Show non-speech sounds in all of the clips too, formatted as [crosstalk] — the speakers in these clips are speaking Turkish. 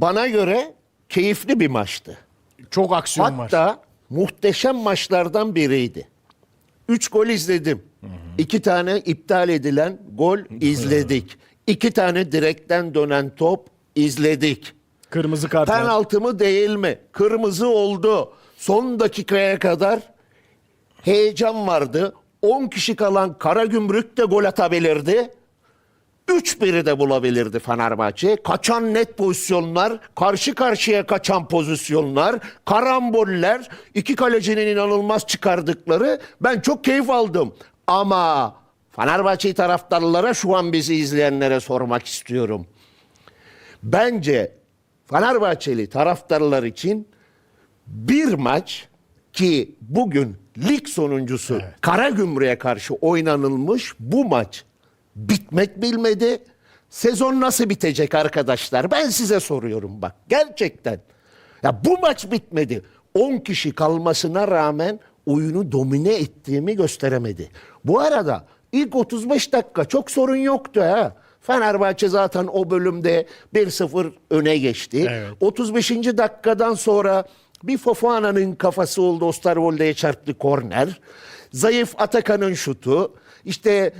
bana göre keyifli bir maçtı. Çok aksiyon var. Hatta muhteşem maçlardan biriydi. Üç gol izledim. İki tane iptal edilen gol izledik. İki tane direkten dönen top izledik. Kırmızı kart. Penaltı mı değil mi? Kırmızı oldu. Son dakikaya kadar heyecan vardı. 10 kişi kalan Karagümrük de gol atabilirdi. 3-1'i de bulabilirdi Fenerbahçe. Kaçan net pozisyonlar, karşı karşıya kaçan pozisyonlar, karamboller, iki kalecinin inanılmaz çıkardıkları. Ben çok keyif aldım. Ama Fenerbahçe taraftarlara şu an bizi izleyenlere sormak istiyorum. Bence Fenerbahçeli taraftarlar için bir maç ki bugün lig sonuncusu Karagümrük'e karşı oynanılmış bu maç bitmek bilmedi. Sezon nasıl bitecek arkadaşlar? Ben size soruyorum bak gerçekten. Ya bu maç bitmedi. 10 kişi kalmasına rağmen oyunu domine ettiğimi gösteremedi. Bu arada ilk 35 dakika çok sorun yoktu ha. Fenerbahçe zaten o bölümde 1-0 öne geçti. Evet. 35. dakikadan sonra bir Fofana'nın kafası oldu Osterwolde'ye çarptı korner. Zayıf Atakan'ın şutu. İşte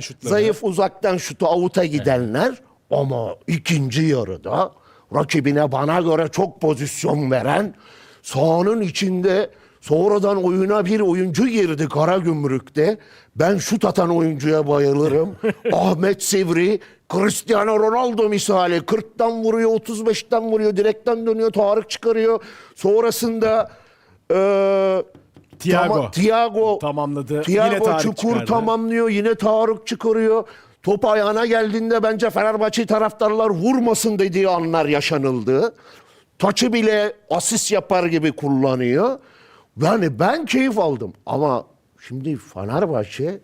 şutları. zayıf uzaktan şutu avuta gidenler. Ama ikinci yarıda rakibine bana göre çok pozisyon veren sahanın içinde sonradan oyuna bir oyuncu girdi Karagümrük'te. Ben şut atan oyuncuya bayılırım. [laughs] Ahmet Sivri, Cristiano Ronaldo misali 40'tan vuruyor, 35'ten vuruyor, direkten dönüyor, Tarık çıkarıyor. Sonrasında eee Thiago. Tama- Thiago Tamamladı. Yine Thiago Tarık Çukur çıkardı. tamamlıyor. Yine Tarık çıkarıyor. Top ayağına geldiğinde bence Fenerbahçe taraftarlar vurmasın dediği anlar yaşanıldı. Taçı bile asist yapar gibi kullanıyor. Yani ben keyif aldım. Ama şimdi Fenerbahçe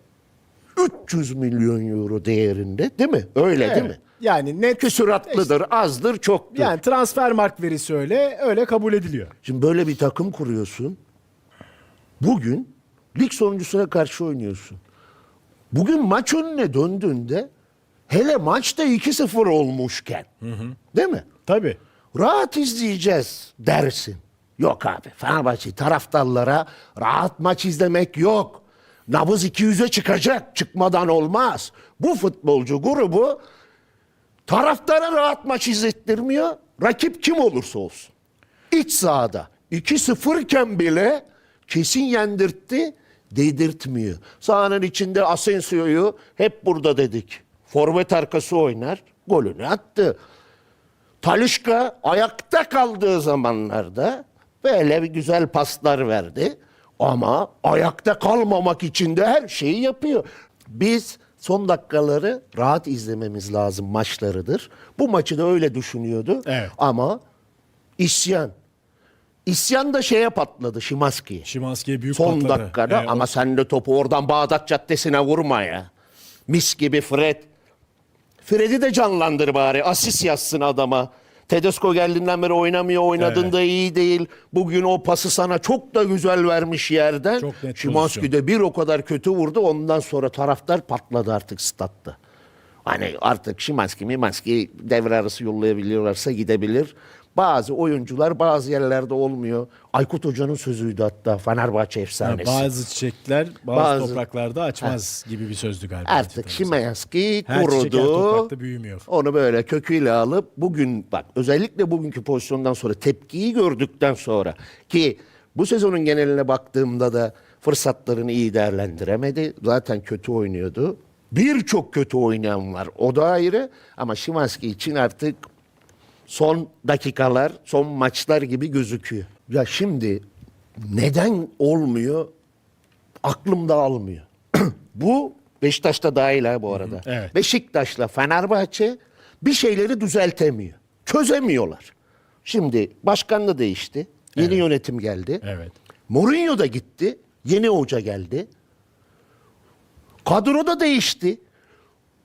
300 milyon euro değerinde değil mi? Öyle değil mi? Evet. Yani net Küsuratlıdır, azdır, çoktur. yani transfer mark verisi öyle öyle kabul ediliyor. Şimdi böyle bir takım kuruyorsun. Bugün lig sonuncusuna karşı oynuyorsun. Bugün maç önüne döndüğünde hele maçta 2-0 olmuşken değil mi? Tabii. Rahat izleyeceğiz dersin. Yok abi Fenerbahçe taraftarlara rahat maç izlemek yok. Nabız 200'e çıkacak. Çıkmadan olmaz. Bu futbolcu grubu taraftara rahat maç izlettirmiyor. Rakip kim olursa olsun. İç sahada 2-0 iken bile kesin yendirtti, dedirtmiyor. Sahanın içinde Asensio'yu hep burada dedik. Forvet arkası oynar, golünü attı. Talişka ayakta kaldığı zamanlarda böyle bir güzel paslar verdi. Ama ayakta kalmamak için de her şeyi yapıyor. Biz son dakikaları rahat izlememiz lazım maçlarıdır. Bu maçı da öyle düşünüyordu. Evet. Ama isyan. İsyan da şeye patladı Şimanski'ye. Şimanski'ye büyük Son patladı. dakikada Evet, ama sen de topu oradan Bağdat Caddesi'ne vurma ya. Mis gibi Fred. Fred'i de canlandır bari. Asist yazsın adama. Tedesco geldiğinden beri oynamıyor. Oynadığında iyi değil. Bugün o pası sana çok da güzel vermiş yerden. Çok net Şimanski pozisyon. de bir o kadar kötü vurdu. Ondan sonra taraftar patladı artık statta. Hani artık Şimanski Mimanski devre arası yollayabiliyorlarsa gidebilir. Bazı oyuncular bazı yerlerde olmuyor. Aykut Hoca'nın sözüydü hatta Fenerbahçe Yani efsanesi. bazı çiçekler bazı, Bazı- topraklarda açmaz gibi bir sözdü galiba. Artık. Şimanski Her her kurudu. toprakta büyümüyor. Onu böyle köküyle alıp bugün bak özellikle bugünkü pozisyondan sonra tepkiyi gördükten sonra ki bu sezonun geneline baktığımda da fırsatlarını iyi değerlendiremedi. Zaten kötü oynuyordu. Birçok kötü oynayan var. O da ayrı ama Şimanski için artık son dakikalar, son maçlar gibi gözüküyor. Ya şimdi neden olmuyor? Aklımda almıyor. [clears throat] bu Beşiktaş'ta dahil ha bu arada. evet. Beşiktaş'la Fenerbahçe bir şeyleri düzeltemiyor. Çözemiyorlar. Şimdi başkan da değişti. Yeni yönetim geldi. Evet. Mourinho da gitti. Yeni hoca geldi. Kadro da değişti.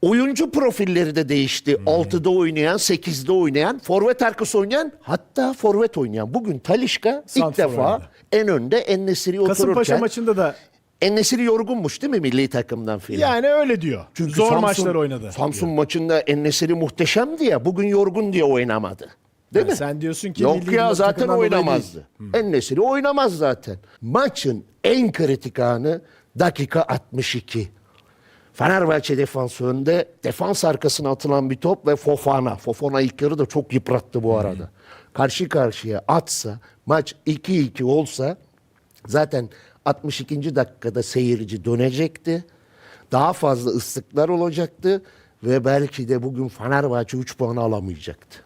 Oyuncu profilleri de değişti. 6'da oynayan, 8'de oynayan, forvet arkası oynayan, hatta forvet oynayan. Bugün Talişka ilk defa oynadı. en önde Kasımpaşa otururken maçında da Ennesiri yorgunmuş değil mi milli takımdan filan? Yani öyle diyor. Çünkü Zor Samsun- maçlar oynadı. Samsun maçında Ennesiri muhteşemdi ya. Bugün yorgun diye oynamadı. Değil Yani mi? sen diyorsun ki Yok milli ya zaten oynamazdı. Ennesiri oynamaz zaten. Maçın en kritik anı dakika 62. Fenerbahçe defansı önde. Defans arkasına atılan bir top ve Fofana. Fofana ilk yarı da çok yıprattı bu arada. Karşı karşıya atsa maç 2-2 olsa zaten 62. dakikada seyirci dönecekti. Daha fazla ıslıklar olacaktı ve belki de bugün Fenerbahçe 3 puan alamayacaktı.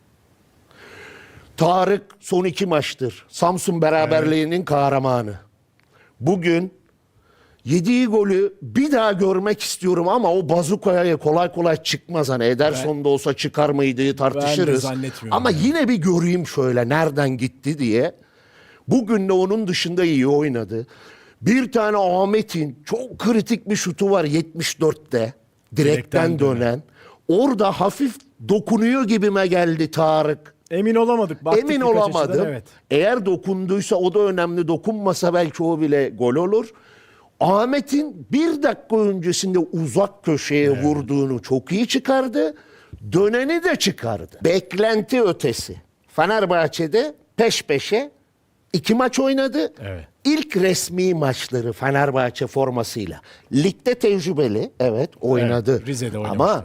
Tarık son iki maçtır. Samsun beraberliğinin kahramanı. Bugün yediği golü bir daha görmek istiyorum ama o bazukaya kolay kolay çıkmaz. Hani Ederson da olsa çıkar mıydı tartışırız. zannetmiyorum Ama yani. yine bir göreyim şöyle nereden gitti diye. Bugün de onun dışında iyi oynadı. Bir tane Ahmet'in çok kritik bir şutu var 74'te. Direkten, Direkten dönen. dönen. Orada hafif dokunuyor gibime geldi Tarık. Emin olamadık. Baktık Emin birkaç olamadım. açıdan, Evet. Eğer dokunduysa o da önemli. Dokunmasa belki o bile gol olur. Ahmet'in bir dakika öncesinde uzak köşeye vurduğunu çok iyi çıkardı. Döneni de çıkardı. Beklenti ötesi. Fenerbahçe'de peş peşe iki maç oynadı. Evet. İlk resmi maçları Fenerbahçe formasıyla. Ligde tecrübeli evet oynadı. Evet, Rize'de Ama oynamıştı.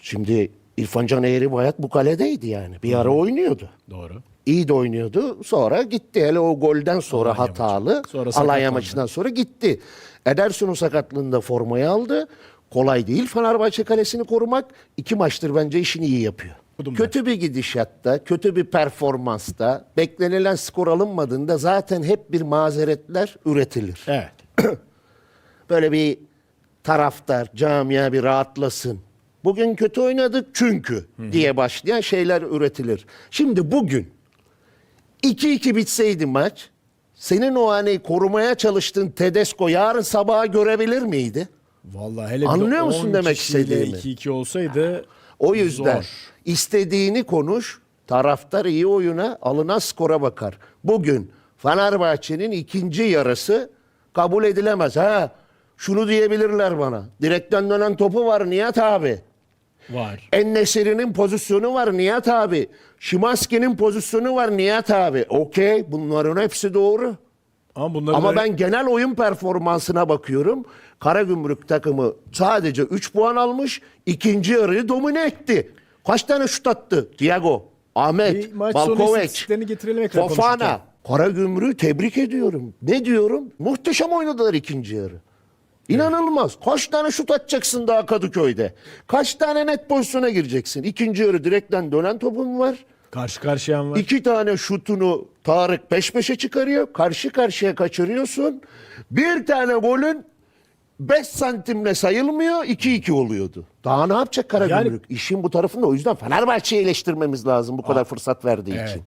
Şimdi İrfan Can Eğri Bayat bu kaledeydi yani. Bir ara oynuyordu. Doğru. İyi de oynuyordu. Sonra gitti. Hele o golden sonra Alanya hatalı. maçı. Sonra Alanya maçından sonra gitti. Ederson'un sakatlığında formayı aldı. Kolay değil Fenerbahçe kalesini korumak. İki maçtır bence işini iyi yapıyor. Okudum kötü bir gidişatta, kötü bir performansta, beklenilen skor alınmadığında zaten hep bir mazeretler üretilir. Evet. [clears throat] Böyle bir taraftar, camia bir rahatlasın. Bugün kötü oynadık çünkü diye başlayan şeyler üretilir. Şimdi bugün 2-2 bitseydi maç, senin o hani korumaya çalıştığın Tedesco yarın sabaha görebilir miydi? Vallahi hele bir de Anlıyor musun 10 demek kişiyle istediğimi? 2-2 olsaydı O yüzden zor. istediğini konuş, taraftar iyi oyuna, alınan skora bakar. Bugün Fenerbahçe'nin ikinci yarısı kabul edilemez. Ha, şunu diyebilirler bana. Direkten dönen topu var Nihat abi. Var. Ennesiri'nin pozisyonu var Nihat abi. Şimanski'nin pozisyonu var Nihat abi. Okey bunların hepsi doğru. Ama bunları Ama ben genel oyun performansına bakıyorum. Karagümrük takımı sadece 3 puan almış. ikinci yarıyı domine etti. Kaç tane şut attı? Thiago, Ahmet, ekrana Fofana. Karagümrük'ü tebrik ediyorum. Ne diyorum? Muhteşem oynadılar ikinci yarı. İnanılmaz. Kaç tane şut atacaksın daha Kadıköy'de? Kaç tane net pozisyona gireceksin? İkinci yarı direkten dönen topun var. Karşı karşıyan var. İki tane şutunu Tarık peş peşe çıkarıyor. Karşı karşıya kaçırıyorsun. Bir tane golün 5 santimle sayılmıyor. 2-2 oluyordu. Daha ne yapacak Karagümrük? İşin bu tarafında o yüzden Fenerbahçe'yi eleştirmemiz lazım bu kadar fırsat verdiği Evet. için.